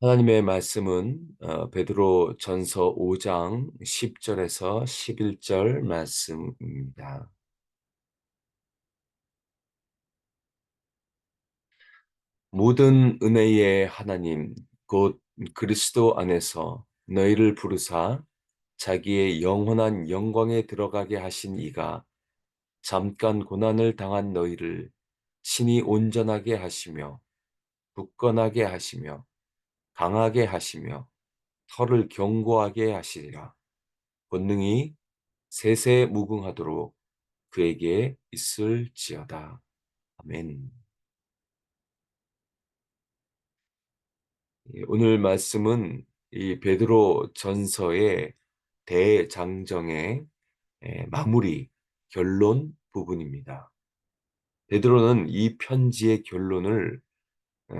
하나님의 말씀은 어, 베드로 전서 5장 10절에서 11절 말씀입니다. 모든 은혜의 하나님 곧 그리스도 안에서 너희를 부르사 자기의 영원한 영광에 들어가게 하신 이가 잠깐 고난을 당한 너희를 친히 온전하게 하시며 굳건하게 하시며 강하게 하시며 털을 견고하게 하시리라. 본능이 세세 무궁하도록 그에게 있을지어다. 아멘. 예, 오늘 말씀은 이 베드로 전서의 대장정의 예, 마무리 결론 부분입니다. 베드로는 이 편지의 결론을 어,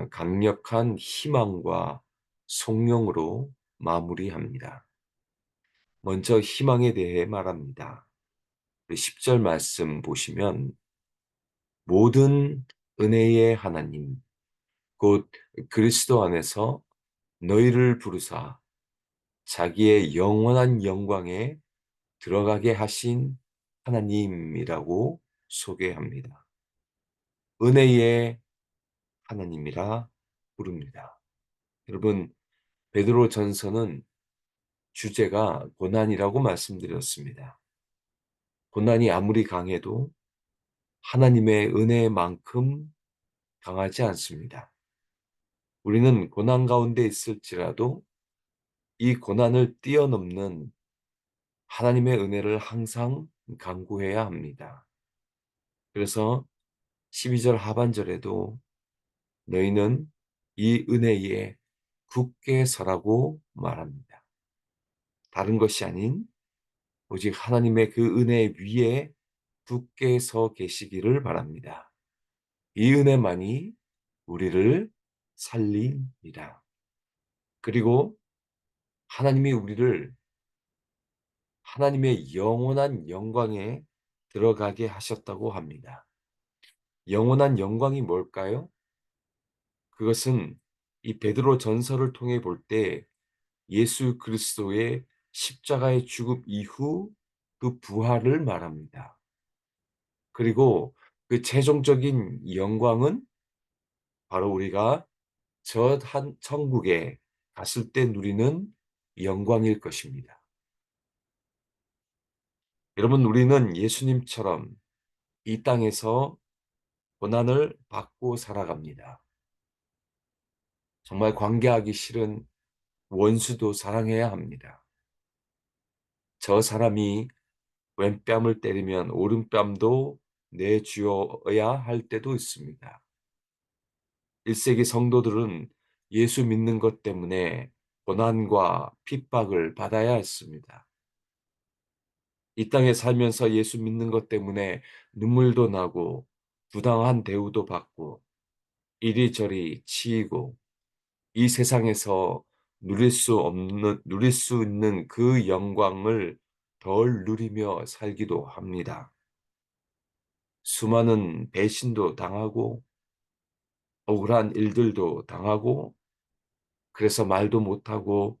강력한 희망과 성령으로 마무리합니다. 먼저 희망에 대해 말합니다. 10절 말씀 보시면 모든 은혜의 하나님 곧 그리스도 안에서 너희를 부르사 자기의 영원한 영광에 들어가게 하신 하나님이라고 소개합니다. 은혜의 하나님이라 부릅니다. 여러분 베드로 전서는 주제가 고난이라고 말씀드렸습니다. 고난이 아무리 강해도 하나님의 은혜만큼 강하지 않습니다. 우리는 고난 가운데 있을지라도 이 고난을 뛰어넘는 하나님의 은혜를 항상 강구해야 합니다. 그래서 12절 하반절에도 너희는 이 은혜에 굳게 서라고 말합니다. 다른 것이 아닌 오직 하나님의 그 은혜 위에 굳게 서 계시기를 바랍니다. 이 은혜만이 우리를 살립니다. 그리고 하나님이 우리를 하나님의 영원한 영광에 들어가게 하셨다고 합니다. 영원한 영광이 뭘까요? 그것은 이 베드로 전서를 통해 볼 때 예수 그리스도의 십자가의 죽음 이후 그 부활을 말합니다. 그리고 그 최종적인 영광은 바로 우리가 저 한 천국에 갔을 때 누리는 영광일 것입니다. 여러분 우리는 예수님처럼 이 땅에서 고난을 받고 살아갑니다. 정말 관계하기 싫은 원수도 사랑해야 합니다. 저 사람이 왼뺨을 때리면 오른뺨도 내주어야 할 때도 있습니다. 1세기 성도들은 예수 믿는 것 때문에 고난과 핍박을 받아야 했습니다. 이 땅에 살면서 예수 믿는 것 때문에 눈물도 나고 부당한 대우도 받고 이리저리 치이고 이 세상에서 누릴 수 없는 누릴 수 있는 그 영광을 덜 누리며 살기도 합니다. 수많은 배신도 당하고 억울한 일들도 당하고 그래서 말도 못하고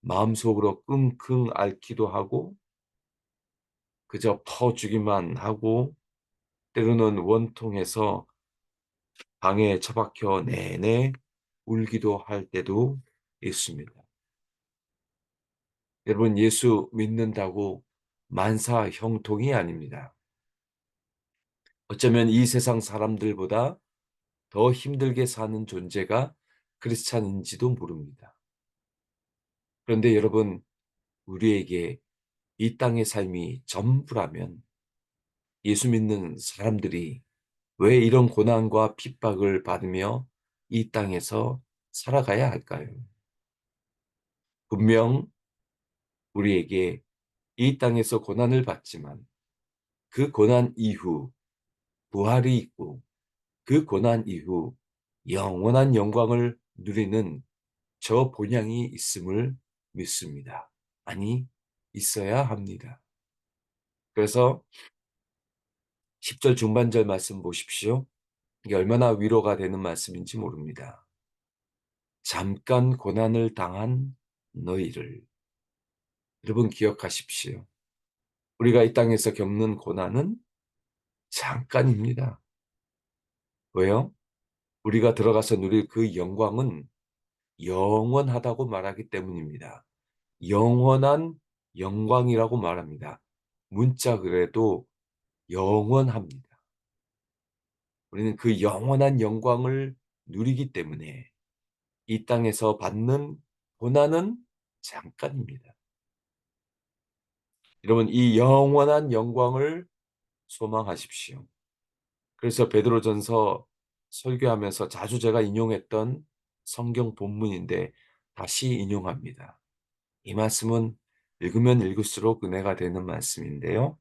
마음속으로 끙끙 앓기도 하고 그저 퍼주기만 하고 때로는 원통해서 방에 처박혀 내내 울기도 할 때도 있습니다. 여러분 예수 믿는다고 만사 형통이 아닙니다. 어쩌면 이 세상 사람들보다 더 힘들게 사는 존재가 크리스찬인지도 모릅니다. 그런데 여러분 우리에게 이 땅의 삶이 전부라면 예수 믿는 사람들이 왜 이런 고난과 핍박을 받으며 이 땅에서 살아가야 할까요? 분명 우리에게 이 땅에서 고난을 받지만 그 고난 이후 부활이 있고 그 고난 이후 영원한 영광을 누리는 저 본향이 있음을 믿습니다. 아니, 있어야 합니다. 그래서 10절 중반절 말씀 보십시오. 이게 얼마나 위로가 되는 말씀인지 모릅니다. 잠깐 고난을 당한 너희를 여러분 기억하십시오. 우리가 이 땅에서 겪는 고난은 잠깐입니다. 왜요? 우리가 들어가서 누릴 그 영광은 영원하다고 말하기 때문입니다. 영원한 영광이라고 말합니다. 문자 그래도 영원합니다. 우리는 그 영원한 영광을 누리기 때문에 이 땅에서 받는 고난은 잠깐입니다. 여러분 이 영원한 영광을 소망하십시오. 그래서 베드로전서 설교하면서 자주 제가 인용했던 성경 본문인데 다시 인용합니다. 이 말씀은 읽으면 읽을수록 은혜가 되는 말씀인데요.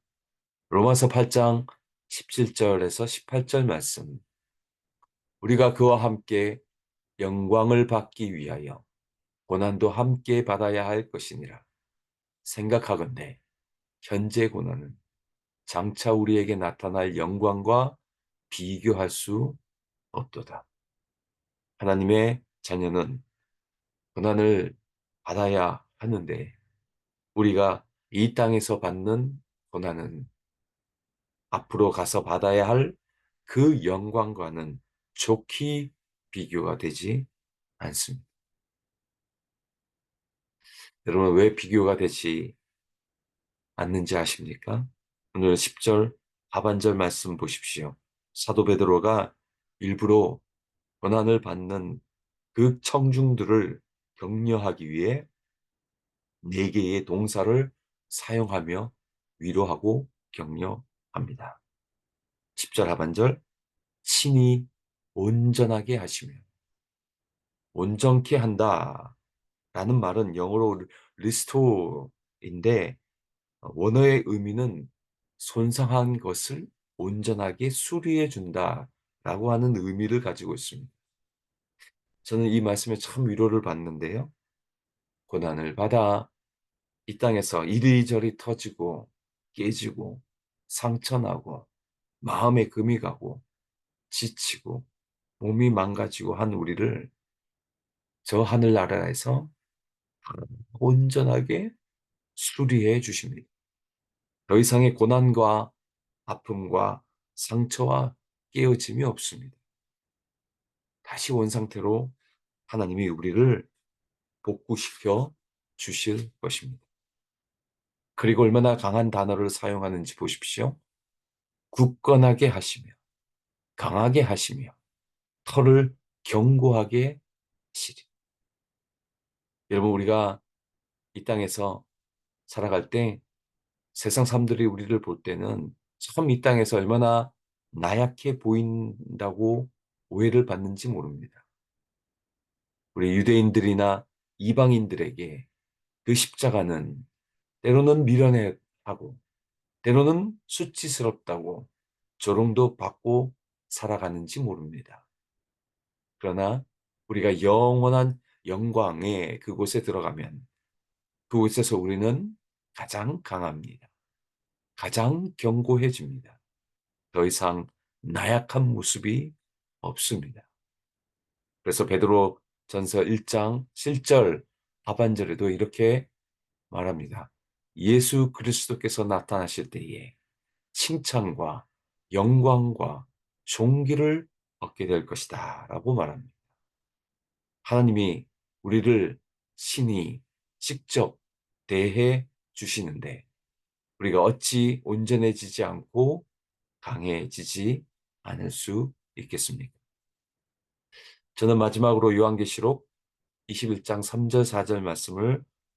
로마서 8장 17절에서 18절 말씀. 우리가 그와 함께 영광을 받기 위하여 고난도 함께 받아야 할 것이니라. 생각하건대 현재 고난은 장차 우리에게 나타날 영광과 비교할 수 없도다. 하나님의 자녀는 고난을 받아야 하는데 우리가 이 땅에서 받는 고난은 앞으로 가서 받아야 할 그 영광과는 좋게 비교가 되지 않습니다. 여러분 왜 비교가 되지 않는지 아십니까? 오늘 10절 하반절 말씀 보십시오. 사도 베드로가 일부러 고난을 받는 그 청중들을 격려하기 위해 네 개의 동사를 사용하며 위로하고 격려 합니다. 10절 하반절 신이 온전하게 하시며 온전케 한다 라는 말은 영어로 리스토인데 원어의 의미는 손상한 것을 온전하게 수리해 준다 라고 하는 의미를 가지고 있습니다. 저는 이 말씀에 참 위로를 받는데요. 고난을 받아 이 땅에서 이리저리 터지고 깨지고 상처나고 마음에 금이 가고 지치고 몸이 망가지고 한 우리를 저 하늘나라에서 온전하게 수리해 주십니다. 더 이상의 고난과 아픔과 상처와 깨어짐이 없습니다. 다시 원상태로 하나님이 우리를 복구시켜 주실 것입니다. 그리고 얼마나 강한 단어를 사용하는지 보십시오. 굳건하게 하시며 강하게 하시며 털을 견고하게 하시리. 여러분 우리가 이 땅에서 살아갈 때 세상 사람들이 우리를 볼 때는 참 이 땅에서 얼마나 나약해 보인다고 오해를 받는지 모릅니다. 우리 유대인들이나 이방인들에게 그 십자가는 때로는 미련해하고 때로는 수치스럽다고 조롱도 받고 살아가는지 모릅니다. 그러나 우리가 영원한 영광의 그곳에 들어가면 그곳에서 우리는 가장 강합니다. 가장 견고해집니다. 더 이상 나약한 모습이 없습니다. 그래서 베드로 전서 1장 7절 하반절에도 이렇게 말합니다. 예수 그리스도께서 나타나실 때에 칭찬과 영광과 존귀를 얻게 될 것이다 라고 말합니다. 하나님이 우리를 신이 직접 대해 주시는데 우리가 어찌 온전해지지 않고 강해지지 않을 수 있겠습니까? 저는 마지막으로 요한계시록 21장 3절 4절 말씀을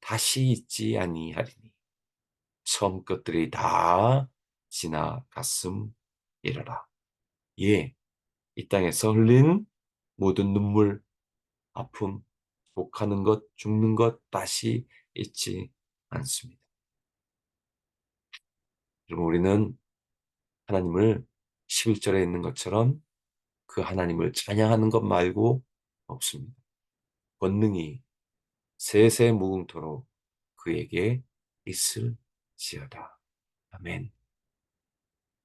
다시 있지 아니하리니 처음 것들이 다 지나갔음 이러라. 예, 이 땅에서 흘린 모든 눈물, 아픔, 복하는 것, 죽는 것 다시 잊지 않습니다. 여러분 우리는 하나님을 11절에 있는 것처럼 그 하나님을 찬양하는 것 말고 없습니다. 권능이 세세 무궁토록 그에게 있을지어다. 아멘.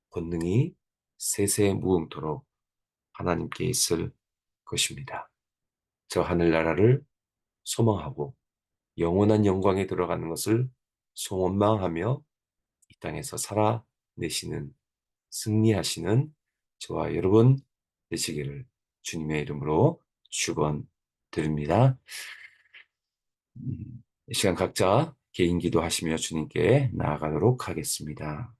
권능이 세세 무궁토록 하나님께 있을 것입니다. 저 하늘나라를 소망하고 영원한 영광에 들어가는 것을 소원망하며 이 땅에서 살아내시는 승리하시는 저와 여러분 되시기를 주님의 이름으로 축원드립니다. 음, 시간 각자 개인 기도하시며 주님께 나아가도록 하겠습니다.